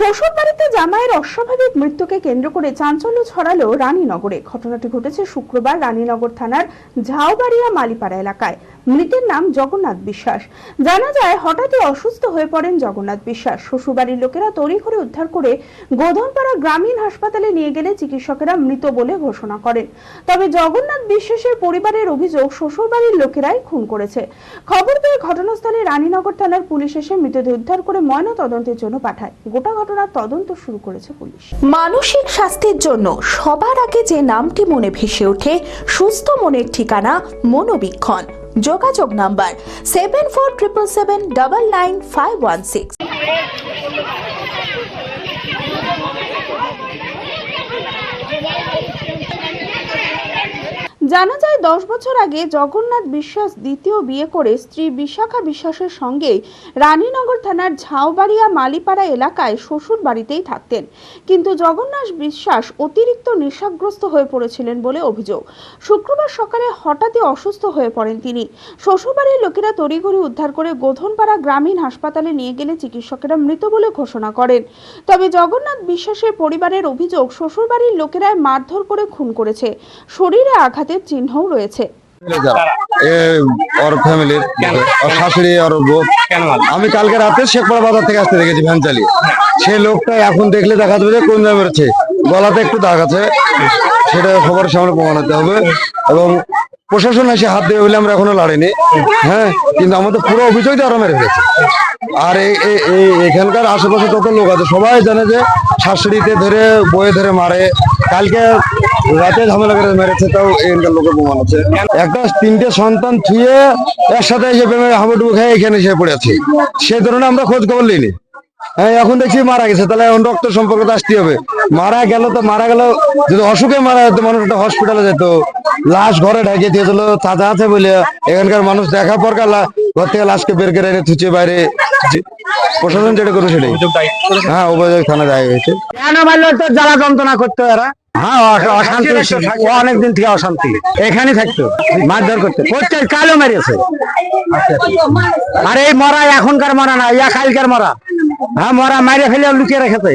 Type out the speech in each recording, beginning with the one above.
শ্বশুর বাড়িতে জামাইয়ের অস্বাভাবিক মৃত্যুকে কেন্দ্র করে চাঞ্চল্য ছড়ালো রানীনগরে। ঘটনাটি ঘটেছে শুক্রবার রানীনগর থানার ঝাউবাড়িয়া মালিপাড়া এলাকায়। মৃতের নাম জগন্নাথ বিশ্বাস। জানা যায়, হঠাৎই অসুস্থ হয়ে পড়েন জগন্নাথ বিশ্বাস। শ্বশুরবাড়ির লোকেরা তড়ি করে উদ্ধার করে গোধনপাড়া গ্রামীণ হাসপাতালে নিয়ে গেলে চিকিৎসকেরা মৃত বলে ঘোষণা করেন। তবে জগন্নাথ বিশ্বাসের পরিবারের অভিযোগ শ্বশুরবাড়ির লোকেরাই খুন করেছে। খবর পেয়ে ঘটনাস্থলে রানীনগর থানার পুলিশ এসে মৃতদেহ উদ্ধার করে ময়না তদন্তের জন্য পাঠায়। গোটা ঘটনার তদন্ত শুরু করেছে পুলিশ। মানসিক স্বাস্থ্যের জন্য সবার আগে যে নামটি মনে ভেসে ওঠে, সুস্থ মনের ঠিকানা মনোবীক্ষণ। যোগাযোগ number seven four triple seven double nine five one six জানা যায় দশ বছর আগে জগন্নাথ বিশ্বাস দ্বিতীয় বিয়ে করে স্ত্রী বিশাখা বিশ্বাসের সঙ্গে রানীনগর থানার ঝাউবাড়িয়া মালিপাড়া এলাকায় শ্বশুর বাড়িতেই থাকতেন। কিন্তু জগন্নাথ বিশ্বাস অতিরিক্ত নেশাগ্রস্ত হয়ে পড়েছিলেন বলে অভিযোগ। শুক্রবার সকালে হঠাৎই অসুস্থ হয়ে পড়েন তিনি। শ্বশুরবাড়ির লোকেরা তড়িঘড়ি উদ্ধার করে গোধনপাড়া গ্রামীণ হাসপাতালে নিয়ে গেলে চিকিৎসকেরা মৃত বলে ঘোষণা করেন। তবে জগন্নাথ বিশ্বাসের পরিবারের অভিযোগ শ্বশুরবাড়ির লোকেরাই মারধর করে খুন করেছে। শরীরে আঘাতের চিহ্নও রয়েছে। ওর ফ্যামিলির ওর শাশুড়ি ওর বউ। আমি কালকে রাতে শেখপাড়া বাজার থেকে আসতে দেখেছি ভ্যান চালিয়ে সেই লোকটা এখন দেখলে দেখা যাবে যে কোন জায়গায় মেরেছে গলাতে একটু দাগ আছে। সেটা খবর সামনে প্রমাণাতে হবে। এবং প্রশাসন এসে হাত দিয়ে বলে আমরা এখনও লড়িনি। হ্যাঁ কিন্তু আমাদের পুরো অভিযোগটা ওরা মেরে ফেলেছে। আর এই এই- এই এখানকার আশেপাশে যত লোক আছে সবাই জানে যে শাশুড়িতে ধরে বয়ে ধরে মারে। কালকে রাতে ঝামেলা করে মেরেছে তাও এখানকার লোকের প্রমাণ আছে। একটা তিনটে সন্তান থুয়ে একসাথে এসে প্রেমে হাবুডুবু খেয়ে এখানে এসে পড়ে আছে। সে ধরনের আমরা খোঁজ খবর লইনি হ্যাঁ এখন দেখছি মারা গেছে তাহলে এখন রক্ত সম্পর্ক তো আসতে হবে। মারা গেল তো মারা গেল যদি অসুখে মারা যেত মানুষ একটা হসপিটালে যেত। লাশ ঘরে ঢেকে দিয়েছিল চাচা আছে বলে। এখানকার মানুষ দেখা পর লা- ঘর থেকে লাশকে বের করে এনে থুচে বাইরে প্রশাসন যেটা করে সেটাই। দায়ী। হ্যাঁ অভিযোগ থানা যায় হয়েছে। কেন মারলো? তো জ্বালা যন্ত্রণা করতো এরা। হ্যাঁ অশান্তি অনেকদিন থেকে অশান্তি। এখানে থাকতো। মারধর করতে। প্রত্যেক কালো মেরেছে। আর এই মরা এখনকার মরা না ইয়া কালকার মরা। হ্যাঁ মরা মাইরে ফেলে লুকিয়ে রেখেছে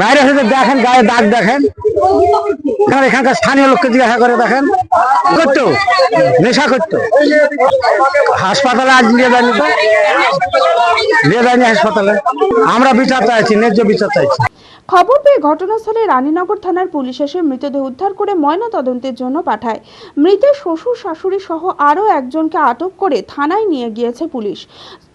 মাইরে ফেলে দেখেন গায়ে দাগ দেখেন। এখানে এখানকার স্থানীয় লোককে জিজ্ঞাসা করে দেখেন। করতো? নেশা করতো? হাসপাতালে আজ নিয়ে যায়নি তো? নিয়ে যায়নি হাসপাতালে? আমরা বিচার চাইছি ন্যায্য বিচার চাইছি। খবর পেয়ে ঘটনাস্থলে রানীনগর থানার পুলিশ এসে মৃতদেহ উদ্ধার করে ময়না তদন্তের জন্য পাঠায়। মৃতের শ্বশুর, শাশুড়ি সহ আরও একজনকে আটক করে থানায় নিয়ে গিয়েছে পুলিশ।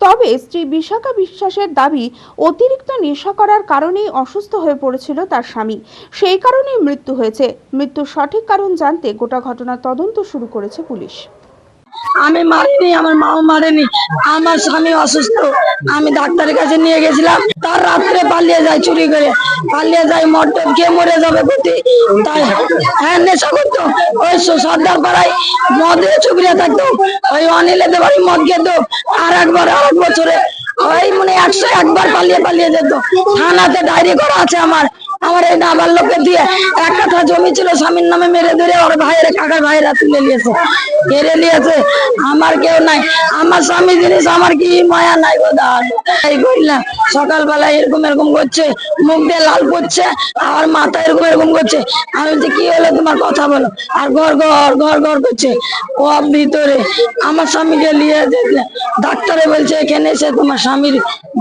তবে স্ত্রী বিশাখা বিশ্বাসের দাবি, অতিরিক্ত নেশা করার কারণেই অসুস্থ হয়ে পড়েছিল তার স্বামী। সেই কারণেই মৃত্যু হয়েছে। মৃত্যুর সঠিক কারণ জানতে গোটা ঘটনার তদন্ত শুরু করেছে পুলিশ। আমি মারিনি, আমার মাও মারেনি। আমার স্বামী অসুস্থ। আমি ডাক্তারের কাছে নিয়ে গেছিলাম। তার রাত্রে পালিয়ে যায় চুরি করে। পালিয়ে যায় মদ খেয়ে মরে যাবে গতি তাই হ্যাঁ নেশা করতো। ওই সর্দার পাড়ায় মদে চুকরিয়া থাকতো। ওই অনিলেদের বাড়ি মদ খেত। আর একবার আর এক বছরে ওই মানে একশো একবার পালিয়ে পালিয়ে যেত। থানাতে ডায়েরি করা আছে আমার। আমার এই নাবার লোকের দিয়ে এক কাঠা জমি ছিল, স্বামীর নামে মেরে ধরে ওর ভাইয়ের কাকার ভাইয়েরা তুলে নিয়েছে, কেড়ে নিয়েছে। আমার কেউ নাই। আমার স্বামী জিনিস, আমার কি মায়া নাই গো দাদ? এই করলাম সকালবেলা এরকম এরকম করছে, মুখ দিয়ে লাল পড়ছে, আর মাথা এরকম এরকম করছে। আমি বলছি, কি হলো তোমার কথা বলো? আর ঘর ঘর ঘর ঘর করছে। ও ভিতরে আমার স্বামীকে নিয়ে যেতে ডাক্তারে বলছে, এখানে এসে তোমার স্বামীর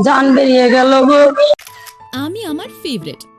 জান বেরিয়ে গেল গো। আমি আমার ফেভারিট